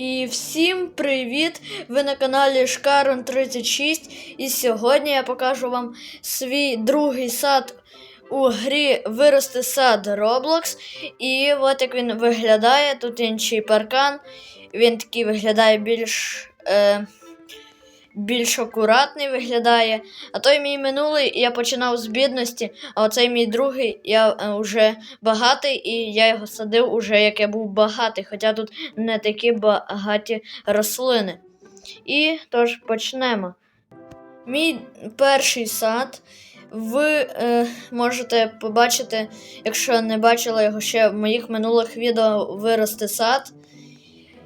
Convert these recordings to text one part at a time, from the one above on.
І всім привіт! Ви на каналі Шкарон 36 і сьогодні я покажу вам свій другий сад у грі Вирости сад Roblox. І от як він виглядає. Тут інший паркан. Він такий виглядає більш. Е, більш акуратний виглядає. А той мій минулий я починав з бідності, а оцей мій другий я е, вже багатий, і я його садив уже як я був багатий, хоча тут не такі багаті рослини. І тож почнемо. Мій перший сад. Ви е, можете побачити, якщо не бачили його ще в моїх минулих відео вирости сад.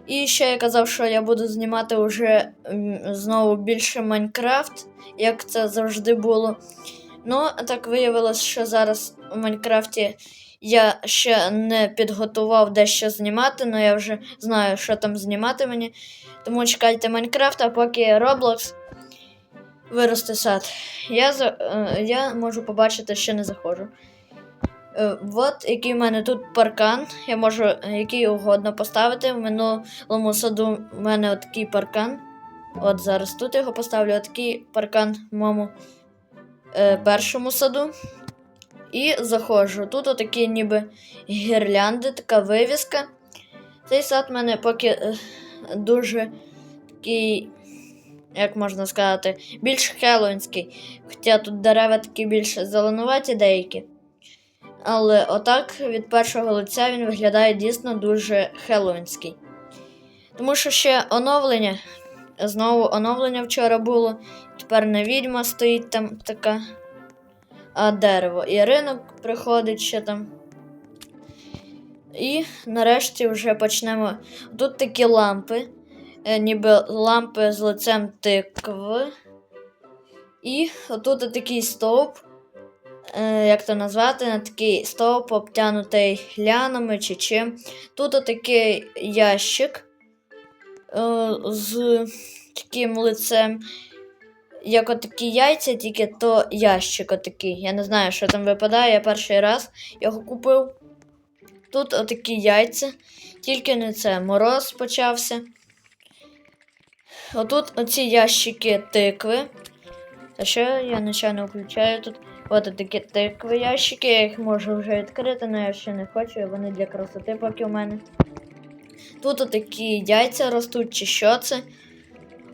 І ще я казав, що я буду знімати вже знову більше Майнкрафт, як це завжди було. Ну, так виявилось, що зараз у Майнкрафті я ще не підготував дещо знімати, але я вже знаю, що там знімати мені. Тому чекайте Майнкрафт, а поки Roblox виросте сад. Я, е, я можу побачити, що не заходжу. Е, От який в мене тут паркан. Я можу е, який угодно поставити. В минулому саду в мене отакий паркан. От зараз тут його поставлю, отакий паркан в моєму е, першому саду. І заходжу. Тут отакі ніби гірлянди, така вивіска. Цей сад в мене поки е, дуже такий, як можна сказати, більш хеллоуінський. Хоча тут дерева такі більш зеленуваті деякі. Але отак від першого лиця він виглядає дійсно дуже хеллоуінський. Тому що ще оновлення. Знову оновлення вчора було. Тепер не відьма стоїть там така. А дерево. І ринок приходить ще там. І нарешті вже почнемо. Тут такі лампи, е, ніби лампи з лицем тикви. І отут такий стовп як то назвати, на такий стовп, обтянутий глянами чи чим. Тут такий ящик е, з таким лицем. Як отакі яйця, тільки то ящик отакий. Я не знаю, що там випадає. Я перший раз його купив. Тут отакі яйця, тільки не це. Мороз почався. Отут оці ящики тикви. А ще я нечайно включаю тут. От такі тикви ящики, я їх можу вже відкрити, але я ще не хочу, вони для красоти поки у мене. Тут такі яйця ростуть, чи що це.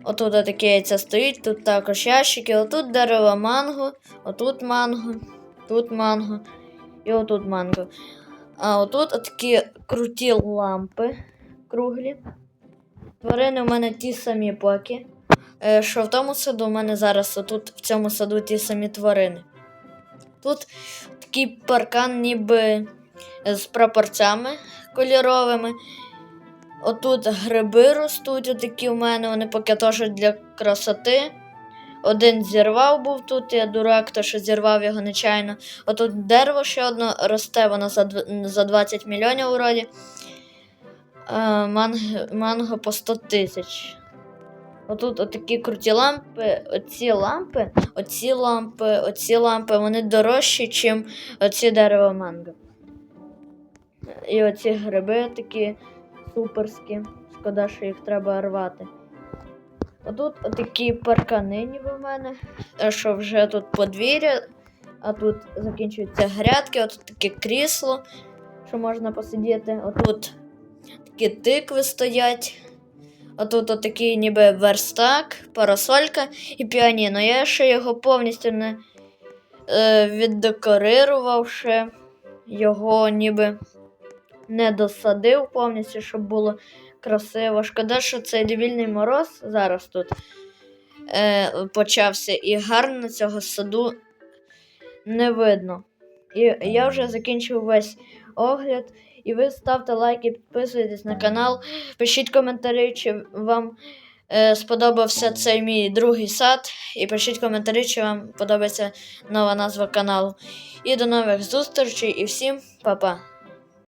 Отут такі яйця стоїть, тут також ящики, отут дерево манго, отут манго, тут манго і отут манго. А отут такі круті лампи круглі. Тварини у мене ті самі поки. Е, Що в тому саду у мене зараз отут в цьому саду ті самі тварини. Тут такий паркан, ніби з прапорцями кольоровими. Отут гриби ростуть, отакі в мене, вони поки теж для красоти. Один зірвав був тут, я дурак, то що зірвав його нечайно. Отут дерево ще одне росте, воно за 20 мільйонів вроді. А, манго, манго по 100 тисяч. Отут отакі круті лампи, оці лампи, оці лампи, оці лампи, вони дорожчі, ніж оці дерева манго. І оці гриби такі суперські. Шкода, що їх треба рвати. Отут отакі паркани ніби в мене, що вже тут подвір'я, а тут закінчуються грядки, отут таке крісло, що можна посидіти. Отут такі тикви стоять. Отут отакий ніби верстак, парасолька і піаніно. Я ще його повністю не е, віддекорирував ще. Його ніби не досадив повністю, щоб було красиво. Шкода, що цей дебільний мороз зараз тут е, почався, і гарно цього саду не видно. І я вже закінчив весь огляд. І ви ставте лайки, підписуйтесь на канал, пишіть коментарі, чи вам е, сподобався цей мій другий сад. І пишіть коментарі, чи вам подобається нова назва каналу. І до нових зустрічей і всім па-па!